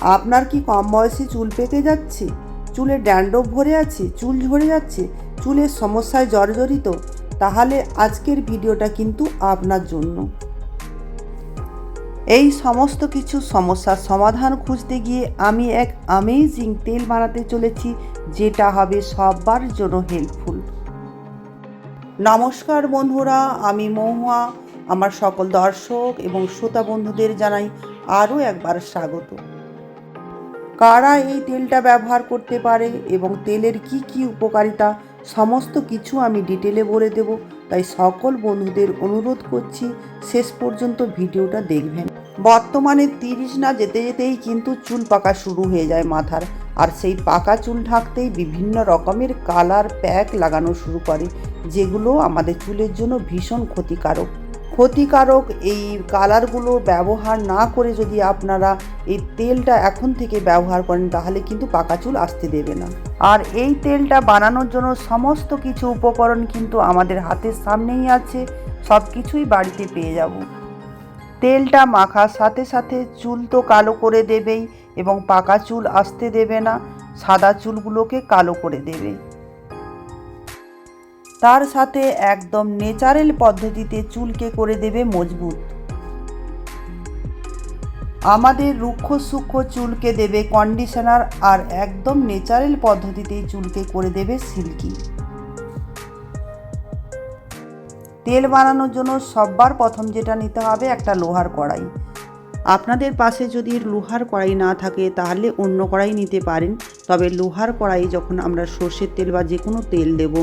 আপনার কি কম বয়সে চুল পেকে যাচ্ছে? চুলে ড্যান্ড্রফ ভরে আছে, চুল ঝরে যাচ্ছে, চুলের সমস্যায় জর্জরিত। তাহলে আজকের ভিডিওটা কিন্তু আপনার জন্য। এই সমস্ত কিছু সমস্যার সমাধান খুঁজতে গিয়ে আমি এক আমেজিং তেল বানাতে চলেছি, যেটা হবে সবার জন্য হেল্পফুল নমস্কার বন্ধুরা, আমি মহুয়া। আমার সকল দর্শক এবং শ্রোতা বন্ধুদের জানাই আরও একবার স্বাগত। কারা এই তেলটা ব্যবহার করতে পারে এবং তেলের কি কি উপকারিতা, সমস্ত কিছু আমি ডিটেলে বলে দেব। তাই সকল বন্ধুদের অনুরোধ করছি, শেষ পর্যন্ত ভিডিওটা দেখবেন। বর্তমানে তিরিশ না যেতে যেতেই কিন্তু চুল পাকা শুরু হয়ে যায় মাথার। আর সেই পাকা চুল ঢাকতেই বিভিন্ন রকমের কালার প্যাক লাগানো শুরু করে, যেগুলো আমাদের চুলের জন্য ভীষণ ক্ষতিকারক। ক্ষতিকারক এই কালারগুলো ব্যবহার না করে যদি আপনারা এই তেলটা এখন থেকে ব্যবহার করেন, তাহলে কিন্তু পাকা চুল আসতে দেবে না। আর এই তেলটা বানানোর জন্য সমস্ত কিছু উপকরণ কিন্তু আমাদের হাতের সামনেই আছে, সব কিছুই বাড়িতে পেয়ে যাব। তেলটা মাখার সাথে সাথে চুল তো কালো করে দেবেই এবং পাকা চুল আসতে দেবে না, সাদা চুলগুলোকে কালো করে দেবে। তার সাথে একদম নেচারেল পদ্ধতিতে চুলকে করে দেবে মজবুত। আমাদের রুক্ষ সূক্ষ্ম চুলকে দেবে কন্ডিশনার আর একদম নেচারেল পদ্ধতিতেই চুলকে করে দেবে সিল্কি। তেল বানানোর জন্য সববার প্রথম যেটা নিতে হবে একটা লোহার কড়াই। আপনাদের পাশে যদি লোহার কড়াই না থাকে তাহলে অন্য কড়াই নিতে পারেন, তবে লোহার কড়াই যখন আমরা সর্ষের তেল বা যে কোনো তেল দেব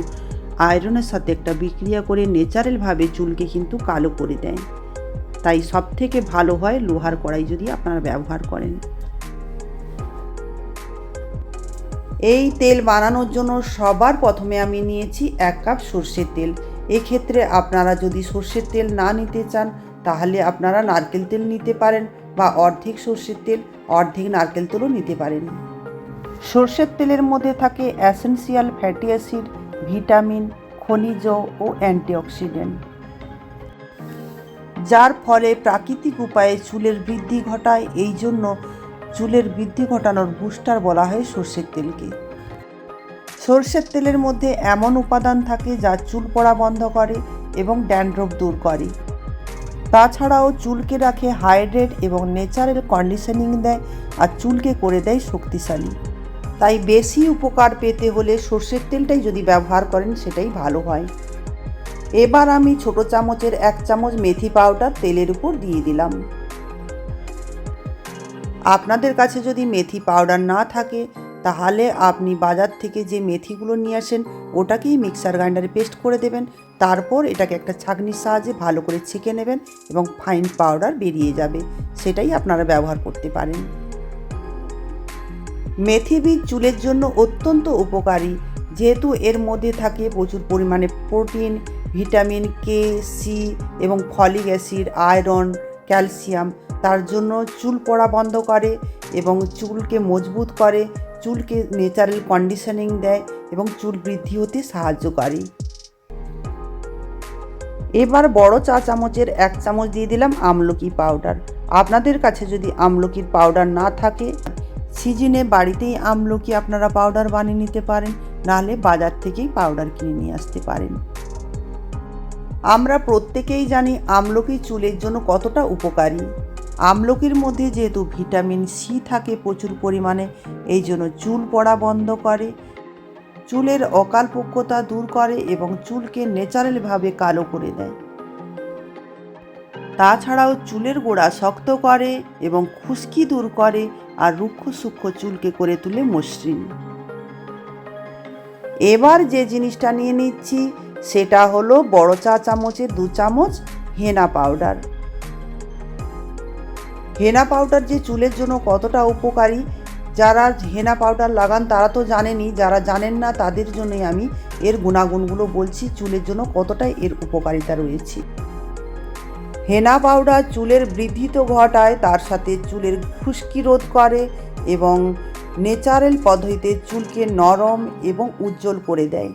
আয়রনের সাথে একটা বিক্রিয়া করে ন্যাচারালভাবে চুলকে কিন্তু কালো করে দেয়। তাই সব থেকে ভালো হয় লোহার কড়াই যদি আপনারা ব্যবহার করেন। এই তেল বানানোর জন্য সবার প্রথমে আমি নিয়েছি এক কাপ সর্ষের তেল। এক্ষেত্রে আপনারা যদি সর্ষের তেল না নিতে চান, তাহলে আপনারা নারকেল তেল নিতে পারেন বা অর্ধেক সর্ষের তেল, অর্ধেক নারকেল তেলও নিতে পারেন। সর্ষের তেলের মধ্যে থাকে অ্যাসেন্সিয়াল ফ্যাটি অ্যাসিড ভিটামিন, খনিজ ও অ্যান্টিঅক্সিডেন্ট, যার ফলে প্রাকৃতিক উপায়ে চুলের বৃদ্ধি ঘটায়। এই জন্য চুলের বৃদ্ধি ঘটানোর বুস্টার বলা হয় সর্ষের তেলকে। সর্ষের তেলের মধ্যে এমন উপাদান থাকে যা চুল পড়া বন্ধ করে এবং ড্যান্ড্রফ দূর করে। তাছাড়াও চুলকে রাখে হাইড্রেট এবং ন্যাচারাল কন্ডিশনিং দেয় আর চুলকে করে দেয় শক্তিশালী। তাই বেশি উপকার পেতে হলে সর্ষের তেলটাই যদি ব্যবহার করেন, সেটাই ভালো হয়। এবার আমি ছোট চামচের এক চামচ মেথি পাউডার তেলের উপর দিয়ে দিলাম। আপনাদের কাছে যদি মেথি পাউডার না থাকে, তাহলে আপনি বাজার থেকে যে মেথিগুলো নিয়ে আসেন, ওটাকেই মিক্সার গ্রাইন্ডারে পেস্ট করে দেবেন। তারপর এটাকে একটা ছাঁকনির সাহায্যে ভালো করে ছেঁকে নেবেন এবং ফাইন পাউডার বেরিয়ে যাবে। সেটাই আপনারা ব্যবহার করতে পারেন। মেথি বীজ চুলের জন্য অত্যন্ত উপকারী। যেহেতু এর মধ্যে থাকে প্রচুর পরিমাণে প্রোটিন, ভিটামিন কে সি এবং ফলিক অ্যাসিড, আয়রন, ক্যালসিয়াম। তার জন্য চুল পড়া বন্ধ করে এবং চুলকে মজবুত করে, চুলকে ন্যাচারাল কন্ডিশনিং দেয় এবং চুল বৃদ্ধি হতে সাহায্য করে। এবার বড় চা চামচের এক চামচ দিয়ে দিলাম আমলকি পাউডার। আপনাদের কাছে যদি আমলকির পাউডার না থাকে সিজনে বাড়িতেই আমলকি আপনারা পাউডার বানিয়ে নিতে পারেন, নাহলে বাজার থেকেই পাউডার কিনে নিয়ে আসতে পারেন। আমরা প্রত্যেকেই জানি আমলকি চুলের জন্য কতটা উপকারী। আমলকির মধ্যে যেহেতু ভিটামিন সি থাকে প্রচুর পরিমাণে, এই জন্য চুল পড়া বন্ধ করে, চুলের অকালপক্যতা দূর করে এবং চুলকে ন্যাচারালভাবে কালো করে দেয়। তাছাড়াও চুলের গোড়া শক্ত করে এবং খুশকি দূর করে আর রুক্ষ সূক্ষ্ম চুলকে করে তুলে মসৃণ। এবার যে জিনিসটা নিয়ে নিচ্ছি, সেটা হলো বড় চা চামচের দু চামচ হেনা পাউডার। হেনা পাউডার যে চুলের জন্য কতটা উপকারী, যারা হেনা পাউডার লাগান তারা তো জানেনই, যারা জানেন না তাদের জন্যই আমি এর গুণাগুণগুলো বলছি, চুলের জন্য কতটাই এর উপকারিতা রয়েছে। হেনা পাউডার চুলের বৃদ্ধি তো ঘটায়, তার সাথে চুলের খুশকি রোধ করে এবং নেচারেল পদ্ধতিতে চুলকে নরম এবং উজ্জ্বল করে দেয়।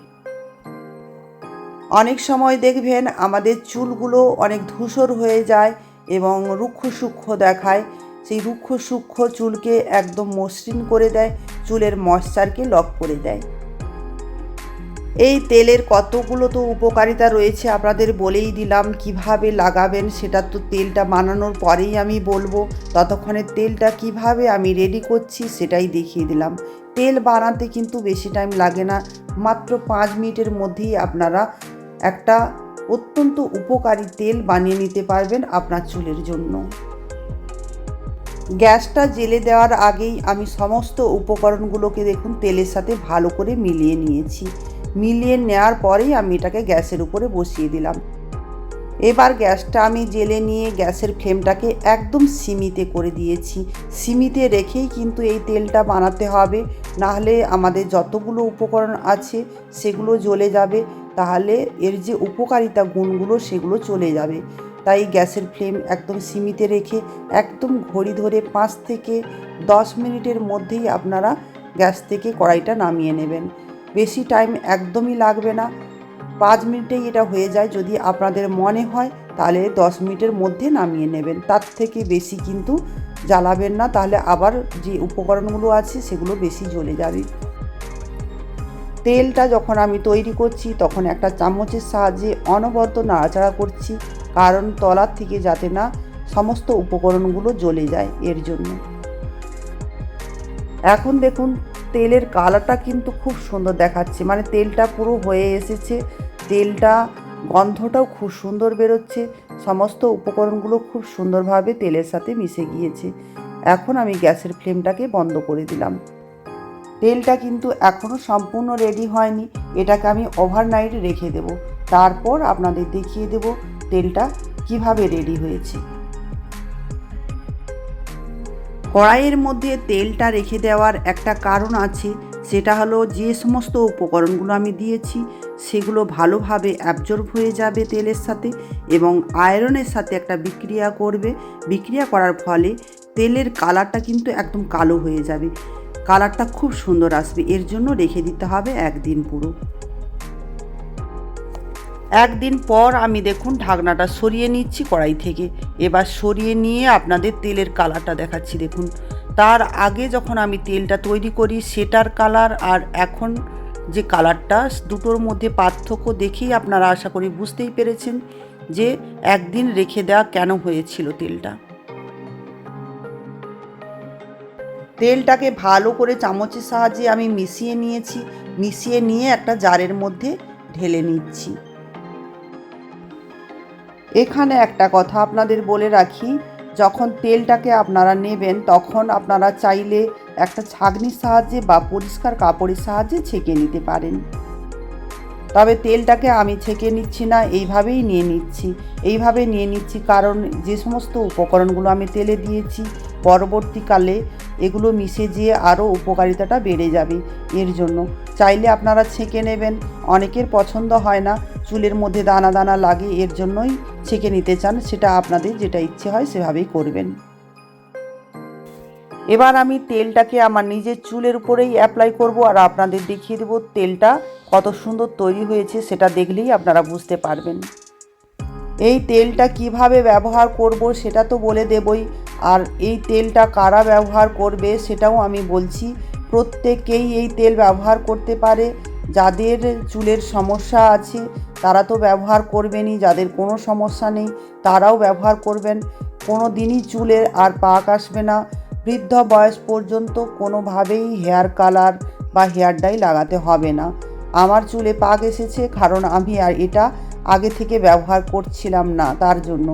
অনেক সময় দেখবেন আমাদের চুলগুলো অনেক ধূসর হয়ে যায় এবং রুক্ষ সূক্ষ্ম দেখায়। সেই রুক্ষ সূক্ষ্ম চুলকে একদম মসৃণ করে দেয়, চুলের ময়শ্চারকে লক করে দেয়। এই তেলের কতগুলো তো উপকারিতা রয়েছে আপনাদের বলেই দিলাম, কীভাবে লাগাবেন সেটা তো তেলটা বানানোর পরেই আমি বলব। ততক্ষণে তেলটা কীভাবে আমি রেডি করছি সেটাই দেখিয়ে দিলাম। তেল বানাতে কিন্তু বেশি টাইম লাগে না, মাত্র পাঁচ মিনিটের মধ্যেই আপনারা একটা অত্যন্ত উপকারী তেল বানিয়ে নিতে পারবেন আপনার চুলের জন্য। গ্যাসটা জেলে দেওয়ার আগেই আমি সমস্ত উপকরণগুলোকে দেখুন তেলের সাথে ভালো করে মিলিয়ে নিয়েছি। মিলিয়ে নেওয়ার পরেই আমি এটাকে গ্যাসের উপরে বসিয়ে দিলাম। এবার গ্যাসটা আমি জেলে নিয়ে গ্যাসের ফ্লেমটাকে একদম সিমিতে করে দিয়েছি। সিমিতে রেখেই কিন্তু এই তেলটা বানাতে হবে। নাহলে আমাদের যতগুলো উপকরণ আছে সেগুলো জ্বলে যাবে। তাহলে এর যে উপকারিতা গুণগুলো সেগুলো চলে যাবে। তাই গ্যাসের ফ্লেম একদম সীমিতে রেখে একদম ঘড়ি ধরে পাঁচ থেকে দশ মিনিটের মধ্যেই আপনারা গ্যাস থেকে কড়াইটা নামিয়ে নেবেন। বেশি টাইম একদমই লাগবে না। পাঁচ মিনিটেই এটা হয়ে যায়। যদি আপনাদের মনে হয়, তাহলে দশ মিনিটের মধ্যে নামিয়ে নেবেন। তার থেকে বেশি কিন্তু জ্বালাবেন না। তাহলে আবার যে উপকরণগুলো আছে, সেগুলো বেশি জ্বলে যাবে। তেলটা যখন আমি তৈরি করছি, তখন একটা চামচের সাহায্যে অনবরত নাড়াচাড়া করছি, কারণ তলার থেকে যাতে না সমস্ত উপকরণগুলো জ্বলে যায় এর জন্য। এখন দেখুন তেলের কালারটা কিন্তু খুব সুন্দর দেখাচ্ছে। মানে তেলটা পুরো হয়ে এসেছে। তেলটা, গন্ধটাও খুব সুন্দর বেরোচ্ছে। সমস্ত উপকরণগুলো খুব সুন্দরভাবে তেলের সাথে মিশে গিয়েছে। এখন আমি গ্যাসের ফ্লেমটাকে বন্ধ করে দিলাম। তেলটা কিন্তু এখনও সম্পূর্ণ রেডি হয়নি। এটাকে আমি ওভারনাইট রেখে দেব। তারপর আপনাদের দেখিয়ে দেব তেলটা কীভাবে রেডি হয়েছে। কড়াইয়ের মধ্যে তেলটা রেখে দেওয়ার একটা কারণ আছে, সেটা হলো যে সমস্ত উপকরণগুলো আমি দিয়েছি, সেগুলো ভালোভাবে অ্যাবজর্ব হয়ে যাবে তেলের সাথে এবং আয়রনের সাথে একটা বিক্রিয়া করবে। বিক্রিয়া করার ফলে তেলের কালারটা কিন্তু একদম কালো হয়ে যাবে। কালারটা খুব সুন্দর আসবে, এর জন্য রেখে দিতে হবে একদিন পুরো। একদিন পর আমি দেখুন ঢাকনাটা সরিয়ে নিচ্ছি কড়াই থেকে। এবার সরিয়ে নিয়ে আপনাদের তেলের কালারটা দেখাচ্ছি দেখুন। তার আগে যখন আমি তেলটা তৈরি করি সেটার কালার আর এখন যে কালারটা, দুটোর মধ্যে পার্থক্য দেখেই আপনারা আশা করি বুঝতেই পেরেছেন যে একদিন রেখে দেওয়া কেন হয়েছিল তেলটা। তেলটাকে ভালো করে চামচের সাহায্যে আমি মিশিয়ে নিয়েছি। মিশিয়ে নিয়ে একটা জারের মধ্যে ঢেলে নিচ্ছি। এখানে একটা কথা আপনাদের বলে রাখি, যখন তেলটাকে আপনারা নেবেন, তখন আপনারা চাইলে একটা ছাগনির সাহায্যে বা পরিষ্কার কাপড়ের সাহায্যে ছেঁকে নিতে পারেন। তবে তেলটাকে আমি ছেঁকে নিচ্ছি না, এইভাবেই নিয়ে নিচ্ছি। এইভাবে নিয়ে নিচ্ছি কারণ যে সমস্ত উপকরণগুলো আমি তেলে দিয়েছি, পরবর্তীকালে এগুলো মিশে যেয়ে আরও উপকারিতাটা বেড়ে যাবে। এর জন্য চাইলে আপনারা ছেঁকে নেবেন, অনেকের পছন্দ হয় না চুলের মধ্যে দানা দানা লাগে, এর জন্যই ছেঁকে নিতে চান, সেটা আপনাদের যেটা ইচ্ছে হয় সেভাবেই করবেন। এবার আমি তেলটাকে আমার নিজের চুলের উপরেই অ্যাপ্লাই করব, আর আপনাদের দেখিয়ে দেবো তেলটা কত সুন্দর তৈরি হয়েছে, সেটা দেখলেই আপনারা বুঝতে পারবেন। এই তেলটা কীভাবে ব্যবহার করব, সেটা তো বলে দেবই, আর এই তেলটা কারা ব্যবহার করবে, সেটাও আমি বলছি। প্রত্যেকেই এই তেল ব্যবহার করতে পারে, যাদের চুলের সমস্যা আছে তারা তো ব্যবহার করবেনই, যাদের কোনো সমস্যা নেই তারাও ব্যবহার করবেন। কোনো দিনই চুলের আর পাক আসবে না। বৃদ্ধ বয়স পর্যন্ত কোনোভাবেই হেয়ার কালার বা হেয়ার ডাই লাগাতে হবে না। আমার চুলে পাক এসেছে, কারণ আমি আর এটা আগে থেকে ব্যবহার করছিলাম না তার জন্য।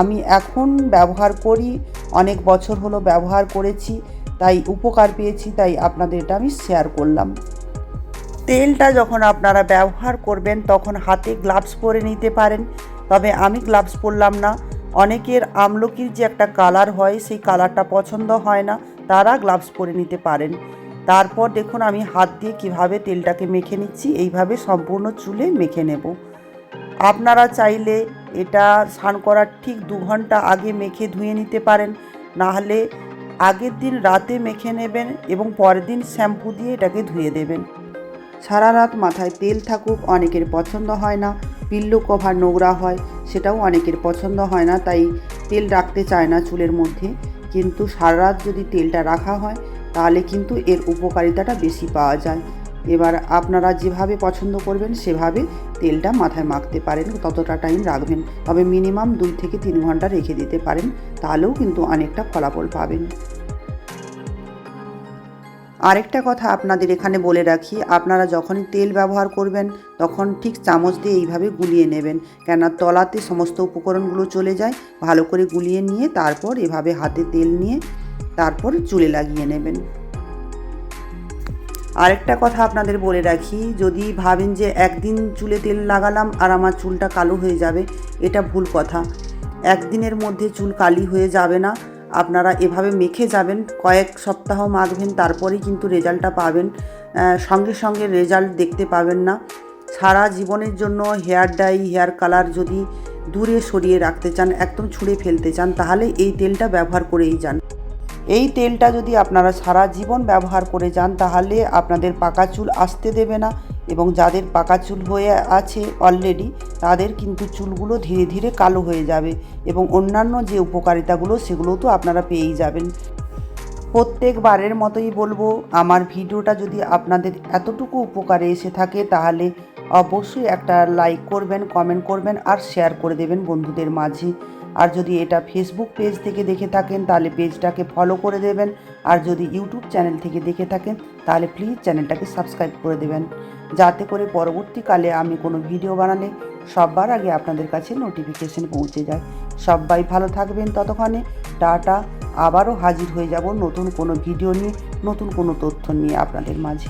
আমি এখন ব্যবহার করি, অনেক বছর হলো ব্যবহার করেছি, তাই উপকার পেয়েছি, তাই আপনাদের এটা আমি শেয়ার করলাম। তেলটা যখন আপনারা ব্যবহার করবেন, তখন হাতে গ্লাভস পরে নিতে পারেন। তবে আমি গ্লাভস পরলাম না। অনেকের আমলকির যে একটা কালার হয়, সেই কালারটা পছন্দ হয় না। তারা গ্লাভস পরে নিতে পারেন। তারপর দেখুন, আমি হাত দিয়ে কীভাবে তেলটাকে মেখে নিচ্ছি। এইভাবে সম্পূর্ণ চুলে মেখে নেব। আপনারা চাইলে এটা স্নান করার ঠিক দু ঘণ্টা আগে মেখে ধুয়ে নিতে পারেন। না হলে আগের দিন রাতে মেখে নেবেন এবং পরের দিন শ্যাম্পু দিয়ে এটাকে ধুয়ে দেবেন। সারা রাত মাথায় তেল থাকুক, অনেকের পছন্দ হয় না। পিল্লো কভার নোংরা হয়, সেটাও অনেকের পছন্দ হয় না, তাই তেল রাখতে চায় না চুলের মধ্যে। কিন্তু সারা রাত যদি তেলটা রাখা হয়, তাহলে কিন্তু এর উপকারিতাটা বেশি পাওয়া যায়। এবার আপনারা যেভাবে পছন্দ করবেন, সেভাবে তেলটা মাথায় মাখতে পারেন, ততটা টাইম রাখবেন। তবে মিনিমাম দুই থেকে তিন ঘণ্টা রেখে দিতে পারেন, তাহলেও কিন্তু অনেকটা ফলাফল পাবেন। আরেকটা কথা আপনাদের এখানে বলে রাখি, আপনারা যখনই তেল ব্যবহার করবেন, তখন ঠিক চামচ দিয়ে এইভাবে গুলিয়ে নেবেন। কেননা তলাতে সমস্ত উপকরণগুলো চলে যায়, ভালো করে গুলিয়ে নিয়ে তারপর এভাবে হাতে তেল নিয়ে তারপর চুলে লাগিয়ে নেবেন। আরেকটা কথা আপনাদের বলে রাখি, যদি ভাবেন যে একদিন চুলে তেল লাগালাম আর আমার চুলটা কালো হয়ে যাবে, এটা ভুল কথা। একদিনের মধ্যে চুল কালি হয়ে যাবে না আপনারা এভাবে মেখে যাবেন, কয়েক সপ্তাহ মাখবেন, তারপরেই কিন্তু রেজাল্টটা পাবেন। সঙ্গে সঙ্গে রেজাল্ট দেখতে পাবেন না। সারা জীবনের জন্য হেয়ার ডাই হেয়ার কালার যদি দূরে সরিয়ে রাখতে চান, একদম ছুঁড়ে ফেলতে চান, তাহলে এই তেলটা ব্যবহার করেই যান। এই তেলটা যদি আপনারা সারা জীবন ব্যবহার করে যান, তাহলে আপনাদের পাকা চুল আসতে দেবে না। এবং যাদের পাকা চুল হয়ে আছে অলরেডি তাদের কিন্তু চুলগুলো ধীরে ধীরে কালো হয়ে যাবে এবং অন্যান্য যে উপকারিতাগুলো সেগুলো তো আপনারা পেয়েই যাবেন। প্রত্যেকবারের মতোই বলব, আমার ভিডিওটা যদি আপনাদের এতটুকু উপকারে এসে থাকে, তাহলে অবশ্যই একটা লাইক করবেন কমেন্ট করবেন আর শেয়ার করে দেবেন বন্ধুদের মাঝে। আর যদি এটা ফেসবুক পেজ থেকে দেখে থাকেন, তাহলে পেজটাকে ফলো করে দেবেন। আর যদি ইউটিউব চ্যানেল থেকে দেখে থাকেন, তাহলে প্লিজ চ্যানেলটাকে সাবস্ক্রাইব করে দেবেন। যাতে করে পরবর্তীকালে আমি কোনো ভিডিও বানালে সবার আগে আপনাদের কাছে নোটিফিকেশন পৌঁছে যায়। সবাই ভালো থাকবেন ততক্ষণে। টাটা। আবারও হাজির হয়ে যাব নতুন কোনো ভিডিও নিয়ে, নতুন কোনো তথ্য নিয়ে আপনাদের মাঝে।